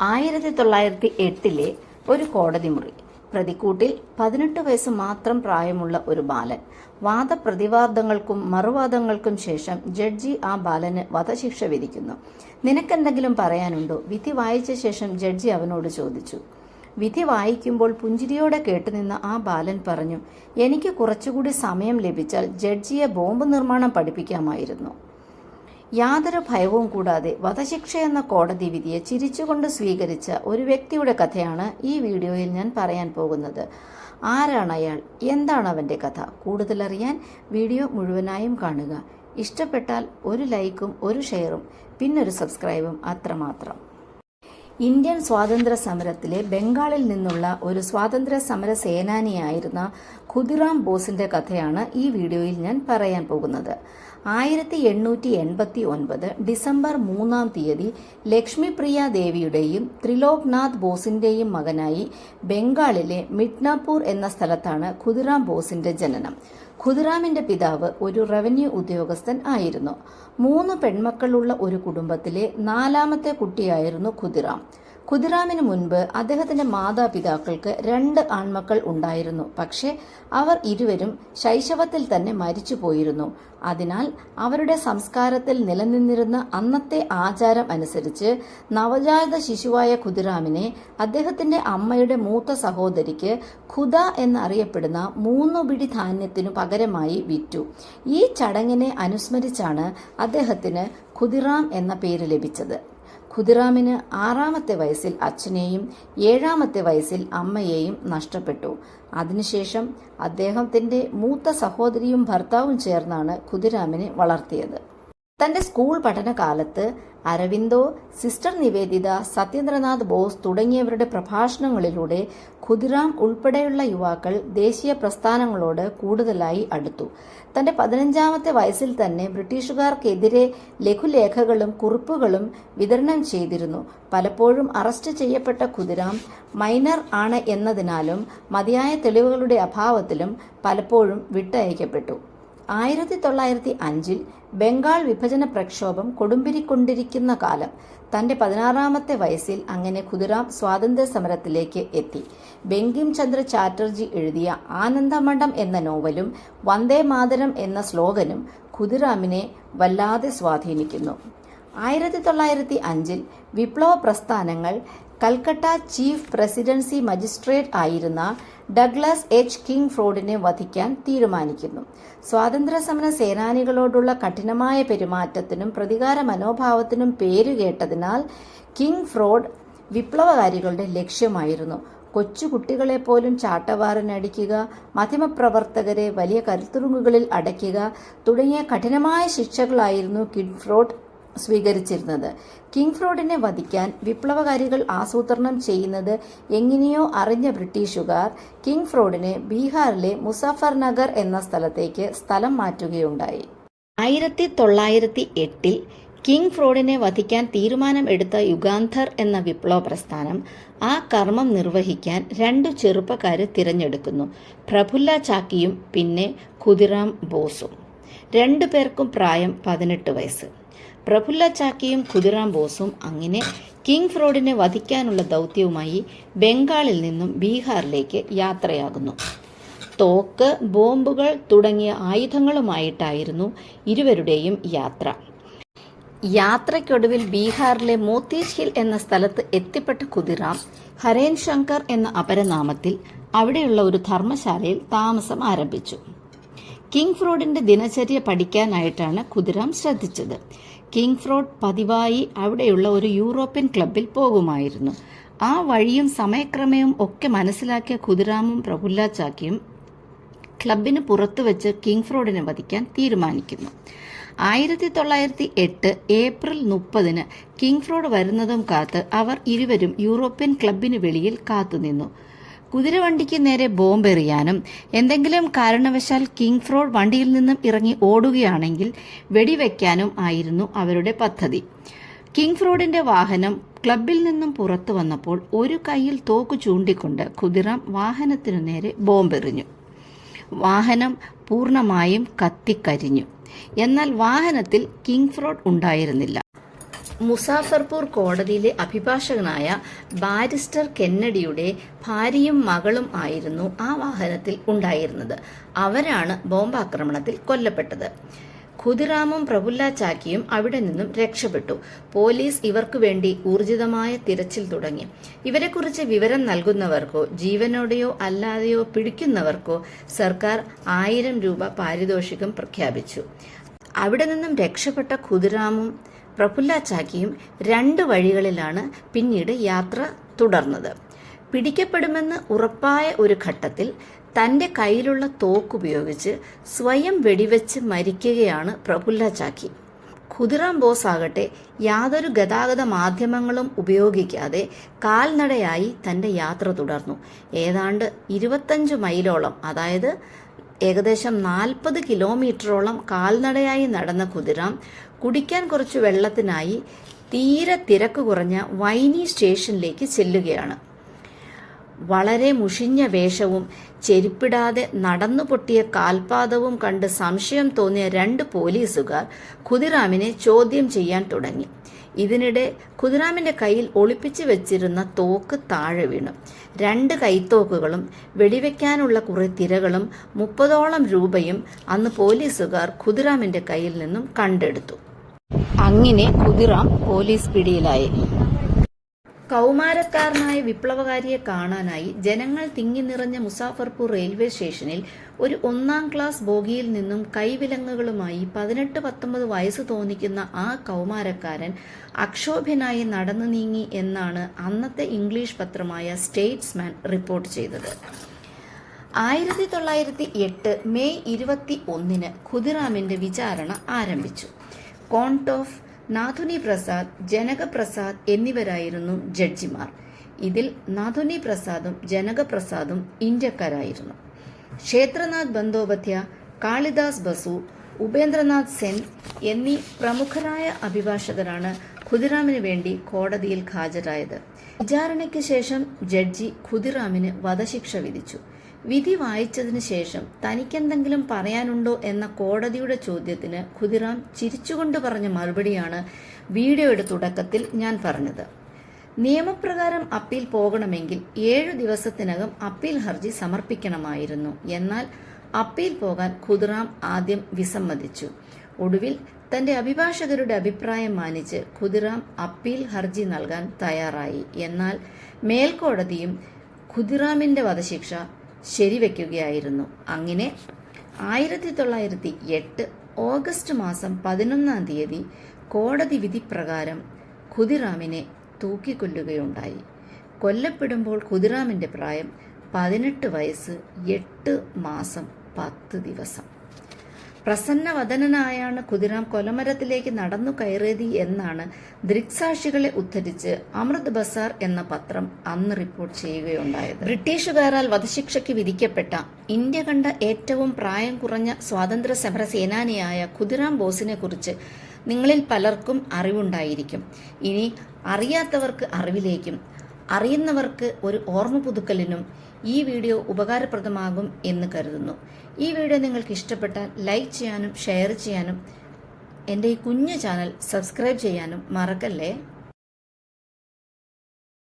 ആയിരത്തി തൊള്ളായിരത്തി എട്ടിലെ ഒരു കോടതി മുറി. പ്രതിക്കൂട്ടിൽ പതിനെട്ട് വയസ്സ് മാത്രം പ്രായമുള്ള ഒരു ബാലൻ. വാദപ്രതിവാദങ്ങൾക്കും മറുവാദങ്ങൾക്കും ശേഷം ജഡ്ജി ആ ബാലന് വധശിക്ഷ വിധിക്കുന്നു. നിനക്കെന്തെങ്കിലും പറയാനുണ്ടോ? വിധി വായിച്ച ശേഷം ജഡ്ജി അവനോട് ചോദിച്ചു. വിധി വായിക്കുമ്പോൾ പുഞ്ചിരിയോടെ കേട്ടുനിന്ന ആ ബാലൻ പറഞ്ഞു എനിക്ക് കുറച്ചുകൂടി സമയം ലഭിച്ചാൽ ജഡ്ജിയെ ബോംബ് നിർമ്മാണം പഠിപ്പിക്കാമായിരുന്നു. യാതൊരു ഭയവും കൂടാതെ വധശിക്ഷ എന്ന കോടതി വിധിയെ ചിരിച്ചുകൊണ്ട് സ്വീകരിച്ച ഒരു വ്യക്തിയുടെ കഥയാണ് ഈ വീഡിയോയിൽ ഞാൻ പറയാൻ പോകുന്നത്. ആരാണ് അയാൾ? എന്താണ് അവന്റെ കഥ? കൂടുതലറിയാൻ വീഡിയോ മുഴുവനായും കാണുക. ഇഷ്ടപ്പെട്ടാൽ ഒരു ലൈക്കും ഒരു ഷെയറും പിന്നൊരു സബ്സ്ക്രൈബും അത്രമാത്രം. ഇന്ത്യൻ സ്വാതന്ത്ര്യ സമരത്തിലെ ബംഗാളിൽ നിന്നുള്ള ഒരു സ്വാതന്ത്ര്യ സമര സേനാനിയായിരുന്ന ഖുദിറാം ബോസിന്റെ കഥയാണ് ഈ വീഡിയോയിൽ ഞാൻ പറയാൻ പോകുന്നത്. ആയിരത്തി എണ്ണൂറ്റി എൺപത്തി ഒൻപത് ഡിസംബർ മൂന്നാം തീയതി ലക്ഷ്മിപ്രിയ ദേവിയുടെയും ത്രിലോക്നാഥ് ബോസിന്റെയും മകനായി ബംഗാളിലെ മിഡ്നാപൂർ എന്ന സ്ഥലത്താണ് ഖുദിറാം ബോസിന്റെ ജനനം. ഖുദിറാമിന്റെ പിതാവ് ഒരു റവന്യൂ ഉദ്യോഗസ്ഥൻ ആയിരുന്നു. മൂന്ന് പെൺമക്കളുള്ള ഒരു കുടുംബത്തിലെ നാലാമത്തെ കുട്ടിയായിരുന്നു ഖുദിറാം ഖുദിറാമിന് മുൻപ് അദ്ദേഹത്തിന്റെ മാതാപിതാക്കൾക്ക് രണ്ട് ആൺമക്കൾ ഉണ്ടായിരുന്നു. പക്ഷേ അവർ ഇരുവരും ശൈശവത്തിൽ തന്നെ മരിച്ചു പോയിരുന്നു അതിനാൽ അവരുടെ സംസ്കാരത്തിൽ നിലനിന്നിരുന്ന അന്നത്തെ ആചാരം അനുസരിച്ച് നവജാത ശിശുവായ ഖുദിറാമിനെ അദ്ദേഹത്തിന്റെ അമ്മയുടെ മൂത്ത സഹോദരിക്ക് ഖുദ എന്നറിയപ്പെടുന്ന മൂന്നു പിടി ധാന്യത്തിനു പകരമായി വിറ്റു. ഈ ചടങ്ങിനെ അനുസ്മരിച്ചാണ് അദ്ദേഹത്തിന് ഖുദിറാം എന്ന പേര് ലഭിച്ചത്. ഖുദിറാമിന് ആറാമത്തെ വയസ്സിൽ അച്ഛനെയും ഏഴാമത്തെ വയസ്സിൽ അമ്മയെയും നഷ്ടപ്പെട്ടു. അതിനുശേഷം അദ്ദേഹത്തിന്റെ മൂത്ത സഹോദരിയും ഭർത്താവും ചേർന്നാണ് ഖുദിറാമിനെ വളർത്തിയത്. തന്റെ സ്കൂൾ പഠനകാലത്ത് അരവിന്ദോ സിസ്റ്റർ നിവേദിത സത്യേന്ദ്രനാഥ് ബോസ് തുടങ്ങിയവരുടെ പ്രഭാഷണങ്ങളിലൂടെ ഖുദിറാം ഉൾപ്പെടെയുള്ള യുവാക്കൾ ദേശീയ പ്രസ്ഥാനങ്ങളോട് കൂടുതലായി അടുത്തു. തന്റെ പതിനഞ്ചാമത്തെ വയസ്സിൽ തന്നെ ബ്രിട്ടീഷുകാർക്കെതിരെ ലഘുലേഖകളും കുറിപ്പുകളും വിതരണം ചെയ്തിരുന്നു. പലപ്പോഴും അറസ്റ്റ് ചെയ്യപ്പെട്ട ഖുദിറാം മൈനർ ആണ് എന്നതിനാലും മതിയായ തെളിവുകളുടെ അഭാവത്തിലും പലപ്പോഴും വിട്ടയക്കപ്പെട്ടു. ആയിരത്തി തൊള്ളായിരത്തി അഞ്ചിൽ ബംഗാൾ വിഭജന പ്രക്ഷോഭം കൊടുമ്പിരിക്കൊണ്ടിരിക്കുന്ന കാലം തന്റെ പതിനാറാമത്തെ വയസ്സിൽ അങ്ങനെ ഖുദിറാം സ്വാതന്ത്ര്യ സമരത്തിലേക്ക് എത്തി. ബെങ്കിം ചന്ദ്ര ചാറ്റർജി എഴുതിയ ആനന്ദമണ്ഡം എന്ന നോവലും വന്ദേ മാതരം എന്ന സ്ലോഗനും ഖുദിറാമിനെ വല്ലാതെ സ്വാധീനിക്കുന്നു. ആയിരത്തി തൊള്ളായിരത്തി അഞ്ചിൽ വിപ്ലവ പ്രസ്ഥാനങ്ങൾ കൽക്കട്ട ചീഫ് പ്രസിഡൻസി മജിസ്ട്രേറ്റ് ആയിരുന്ന ഡഗ്ലസ് എച്ച് കിങ് ഫ്രോഡിനെ വധിക്കാൻ തീരുമാനിക്കുന്നു. സ്വാതന്ത്ര്യസമര സേനാനികളോടുള്ള കഠിനമായ പെരുമാറ്റത്തിനും പ്രതികാര മനോഭാവത്തിനും പേരുകേട്ടതിനാൽ കിങ് ഫ്രോഡ് വിപ്ലവകാരികളുടെ ലക്ഷ്യമായിരുന്നു. കൊച്ചുകുട്ടികളെ പോലും ചാട്ടവാറിനടിക്കുക മാധ്യമപ്രവർത്തകരെ വലിയ കരുത്തുറുങ്ങുകളിൽ അടയ്ക്കുക തുടങ്ങിയ കഠിനമായ ശിക്ഷകളായിരുന്നു കിങ് ഫ്രോഡ് സ്വീകരിച്ചിരുന്നത്. കിങ് ഫ്രോഡിനെ വധിക്കാൻ വിപ്ലവകാരികൾ ആസൂത്രണം ചെയ്യുന്നത് എങ്ങനെയോ അറിഞ്ഞ ബ്രിട്ടീഷുകാർ കിങ് ഫ്രോഡിനെ ബീഹാറിലെ മുസഫർനഗർ എന്ന സ്ഥലത്തേക്ക് സ്ഥലം മാറ്റുകയുണ്ടായി. ആയിരത്തി തൊള്ളായിരത്തി എട്ടിൽ കിങ് ഫ്രോഡിനെ വധിക്കാൻ തീരുമാനം എടുത്ത യുഗാന്ധർ എന്ന വിപ്ലവ പ്രസ്ഥാനം ആ കർമ്മം നിർവഹിക്കാൻ രണ്ടു ചെറുപ്പക്കാരെ തിരഞ്ഞെടുക്കുന്നു. പ്രഫുല്ല ചാക്കിയും പിന്നെ ഖുദിറാം ബോസും. രണ്ടു പേർക്കും പ്രായം പതിനെട്ട് വയസ്സ്. പ്രഫുല്ല ചാക്കിയും ഖുദിറാം ബോസും അങ്ങനെ കിങ് ഫ്രോഡിനെ വധിക്കാനുള്ള ദൗത്യവുമായി ബംഗാളിൽ നിന്നും ബീഹാറിലേക്ക് യാത്രയാകുന്നു. തോക്ക് ബോംബുകൾ തുടങ്ങിയ ആയുധങ്ങളുമായിട്ടായിരുന്നു ഇരുവരുടെയും യാത്ര. യാത്രയ്ക്കൊടുവിൽ ബീഹാറിലെ മോത്തീസ് ഹിൽ എന്ന സ്ഥലത്ത് എത്തിപ്പെട്ട കുതിറാം ഹരേൻ ശങ്കർ എന്ന അപരനാമത്തിൽ അവിടെയുള്ള ഒരു ധർമ്മശാലയിൽ താമസം ആരംഭിച്ചു. കിങ് ഫ്രോഡിന്റെ ദിനചര്യ പഠിക്കാനായിട്ടാണ് കുതിറാം ശ്രദ്ധിച്ചത്. കിങ് ഫ്രോഡ് പതിവായി അവിടെയുള്ള ഒരു യൂറോപ്യൻ ക്ലബിൽ പോകുമായിരുന്നു. ആ വഴിയും സമയക്രമയും ഒക്കെ മനസ്സിലാക്കിയ കുതിരാമും പ്രഫുല്ല ചാക്കിയും ക്ലബിന് പുറത്തു വെച്ച് കിങ് ഫ്രോഡിനെ വധിക്കാൻ തീരുമാനിക്കുന്നു. ആയിരത്തി തൊള്ളായിരത്തി എട്ട് ഏപ്രിൽ മുപ്പതിന് കിങ് ഫ്രോഡ് വരുന്നതും കാത്ത് അവർ ഇരുവരും യൂറോപ്യൻ ക്ലബിന് വെളിയിൽ കാത്തുനിന്നു. കുതിരവണ്ടിക്ക് നേരെ ബോംബെറിയാനും എന്തെങ്കിലും കാരണവശാൽ കിങ് ഫ്രോഡ് വണ്ടിയിൽ നിന്നും ഇറങ്ങി ഓടുകയാണെങ്കിൽ വെടിവെക്കാനും ആയിരുന്നു അവരുടെ പദ്ധതി. കിങ് ഫ്രോഡിന്റെ വാഹനം ക്ലബിൽ നിന്നും പുറത്തു വന്നപ്പോൾ ഒരു കൈയിൽ തോക്ക് ചൂണ്ടിക്കൊണ്ട് കുതിറാം വാഹനത്തിനു നേരെ ബോംബെറിഞ്ഞു. വാഹനം പൂർണമായും കത്തിക്കരിഞ്ഞു. എന്നാൽ വാഹനത്തിൽ കിങ് ഫ്രോഡ് ഉണ്ടായിരുന്നില്ല. മുസാഫർപൂർ കോടതിയിലെ അഭിഭാഷകനായ ബാരിസ്റ്റർ കെന്നഡിയുടെ ഭാര്യയും മകളും ആയിരുന്നു ആ വാഹനത്തിൽ ഉണ്ടായിരുന്നത്. അവരാണ് ബോംബാക്രമണത്തിൽ കൊല്ലപ്പെട്ടത്. ഖുദിറാമും പ്രഫുല്ല ചാക്കിയും അവിടെ നിന്നും രക്ഷപ്പെട്ടു. പോലീസ് ഇവർക്കു വേണ്ടി ഊർജിതമായ തിരച്ചിൽ തുടങ്ങി. ഇവരെക്കുറിച്ച് വിവരം നൽകുന്നവർക്കോ ജീവനോടെയോ അല്ലാതെയോ പിടിക്കുന്നവർക്കോ സർക്കാർ ആയിരം രൂപ പാരിതോഷികം പ്രഖ്യാപിച്ചു. അവിടെ നിന്നും രക്ഷപ്പെട്ട ഖുദിറാമും പ്രഫുല്ല ചാക്കിയും രണ്ട് വഴികളിലാണ് പിന്നീട് യാത്ര തുടർന്നത്. പിടിക്കപ്പെടുമെന്ന് ഉറപ്പായ ഒരു ഘട്ടത്തിൽ തന്റെ കയ്യിലുള്ള തോക്കുപയോഗിച്ച് സ്വയം വെടിവെച്ച് മരിക്കുകയാണ് പ്രഫുല്ല ചാക്കി ഖുദിറാം ബോസ് ആകട്ടെ യാതൊരു ഗതാഗത മാധ്യമങ്ങളും ഉപയോഗിക്കാതെ കാൽനടയായി തന്റെ യാത്ര തുടർന്നു. ഏതാണ്ട് ഇരുപത്തഞ്ച് മൈലോളം അതായത് ഏകദേശം നാൽപ്പത് കിലോമീറ്ററോളം കാൽനടയായി നടന്ന കുതിരാം കുടിക്കാൻ കുറച്ച് വെള്ളത്തിനായി തീരെ തിരക്ക് കുറഞ്ഞ വൈനി സ്റ്റേഷനിലേക്ക് ചെല്ലുകയാണ്. വളരെ മുഷിഞ്ഞ വേഷവും ചെരുപ്പിടാതെ നടന്നു പൊട്ടിയ കാൽപാദവും കണ്ട് സംശയം തോന്നിയ രണ്ട് പോലീസുകാർ ഖുദിറാമിനെ ചോദ്യം ചെയ്യാൻ തുടങ്ങി. ഇതിനിടെ ഖുദിറാമിന്റെ കയ്യിൽ ഒളിപ്പിച്ചു വെച്ചിരുന്ന തോക്ക് താഴെ വീണു. രണ്ട് കൈത്തോക്കുകളും വെടിവെക്കാനുള്ള കുറെ തിരകളും മുപ്പതോളം രൂപയും അന്ന് പോലീസുകാർ ഖുദിറാമിന്റെ കയ്യിൽ നിന്നും കണ്ടെടുത്തു. അങ്ങനെ കുതിറാം പോലീസ് പിടിയിലായി. കൗമാരക്കാരനായ വിപ്ലവകാരിയെ കാണാനായി ജനങ്ങൾ തിങ്ങി നിറഞ്ഞ മുസാഫർപൂർ റെയിൽവേ സ്റ്റേഷനിൽ ഒരു ഒന്നാം ക്ലാസ് ബോഗിയിൽ നിന്നും കൈവിലങ്ങുകളുമായി പതിനെട്ട് പത്തൊമ്പത് വയസ്സ് തോന്നിക്കുന്ന ആ കൗമാരക്കാരൻ അക്ഷോഭ്യനായി നടന്നു നീങ്ങി എന്നാണ് അന്നത്തെ ഇംഗ്ലീഷ് പത്രമായ സ്റ്റേറ്റ്സ്മാൻ റിപ്പോർട്ട് ചെയ്തത്. ആയിരത്തി തൊള്ളായിരത്തി എട്ട് മെയ് ഇരുപത്തി ഒന്നിന് ഖുദിറാമിന്റെ വിചാരണ ആരംഭിച്ചു. കോണ്ട് ഓഫ് നാഥുനി പ്രസാദ് ജനകപ്രസാദ് എന്നിവരായിരുന്നു ജഡ്ജിമാർ. ഇതിൽ നാഥുനി പ്രസാദും ജനകപ്രസാദും ഇന്ത്യക്കാരായിരുന്നു. ക്ഷേത്രനാഥ് ബന്ദോപധ്യ കാളിദാസ് ബസു ഉപേന്ദ്രനാഥ് സെൻ എന്നീ പ്രമുഖരായ അഭിഭാഷകരാണ് ഖുദിറാമിന് വേണ്ടി കോടതിയിൽ ഹാജരായത്. വിചാരണയ്ക്ക് ശേഷം ജഡ്ജി ഖുദിറാമിന് വധശിക്ഷ വിധിച്ചു. വിധി വായിച്ചതിന് ശേഷം തനിക്കെന്തെങ്കിലും പറയാനുണ്ടോ എന്ന കോടതിയുടെ ചോദ്യത്തിന് ഖുദിറാം ചിരിച്ചുകൊണ്ട് പറഞ്ഞ മറുപടിയാണ് വീഡിയോയുടെ തുടക്കത്തിൽ ഞാൻ പറഞ്ഞത്. നിയമപ്രകാരം അപ്പീൽ പോകണമെങ്കിൽ ഏഴു ദിവസത്തിനകം അപ്പീൽ ഹർജി സമർപ്പിക്കണമായിരുന്നു. എന്നാൽ അപ്പീൽ പോകാൻ ഖുദിറാം ആദ്യം വിസമ്മതിച്ചു. ഒടുവിൽ തന്റെ അഭിഭാഷകരുടെ അഭിപ്രായം മാനിച്ച് ഖുദിറാം അപ്പീൽ ഹർജി നൽകാൻ തയ്യാറായി. എന്നാൽ മേൽക്കോടതിയും ഖുദിറാമിന്റെ വധശിക്ഷ ശരിവെക്കുകയായിരുന്നു. അങ്ങനെ ആയിരത്തി തൊള്ളായിരത്തി എട്ട് ഓഗസ്റ്റ് മാസം പതിനൊന്നാം തീയതി കോടതി വിധി പ്രകാരം ഖുദിറാമിനെ തൂക്കിക്കൊല്ലുകയുണ്ടായി. കൊല്ലപ്പെടുമ്പോൾ ഖുദിറാമിന്റെ പ്രായം പതിനെട്ട് വയസ്സ് എട്ട് മാസം പത്ത് ദിവസം. പ്രസന്നവദനായാണ് കുതിരാം കൊലമരത്തിലേക്ക് നടന്നു കയറിയത് എന്നാണ് ദൃക്സാക്ഷികളെ ഉദ്ധരിച്ച് അമൃത് ബസാർ എന്ന പത്രം അന്ന് റിപ്പോർട്ട് ചെയ്യുകയുണ്ടായത്. ബ്രിട്ടീഷുകാരാൽ വധശിക്ഷയ്ക്ക് വിധിക്കപ്പെട്ട ഇന്ത്യ കണ്ട ഏറ്റവും പ്രായം കുറഞ്ഞ സ്വാതന്ത്ര്യ സമര സേനാനിയായ ഖുദിറാം ബോസിനെ കുറിച്ച് നിങ്ങളിൽ പലർക്കും അറിവുണ്ടായിരിക്കും. ഇനി അറിയാത്തവർക്ക് അറിവിലേക്കും അറിയുന്നവർക്ക് ഒരു ഓർമ്മ പുതുക്കലിനും ഈ വീഡിയോ ഉപകാരപ്രദമാകും എന്ന് കരുതുന്നു. ഈ വീഡിയോ നിങ്ങൾക്ക് ഇഷ്ടപ്പെട്ടാൽ ലൈക്ക് ചെയ്യാനും ഷെയർ ചെയ്യാനും എന്റെ ഈ കുഞ്ഞു ചാനൽ സബ്സ്ക്രൈബ് ചെയ്യാനും മറക്കല്ലേ?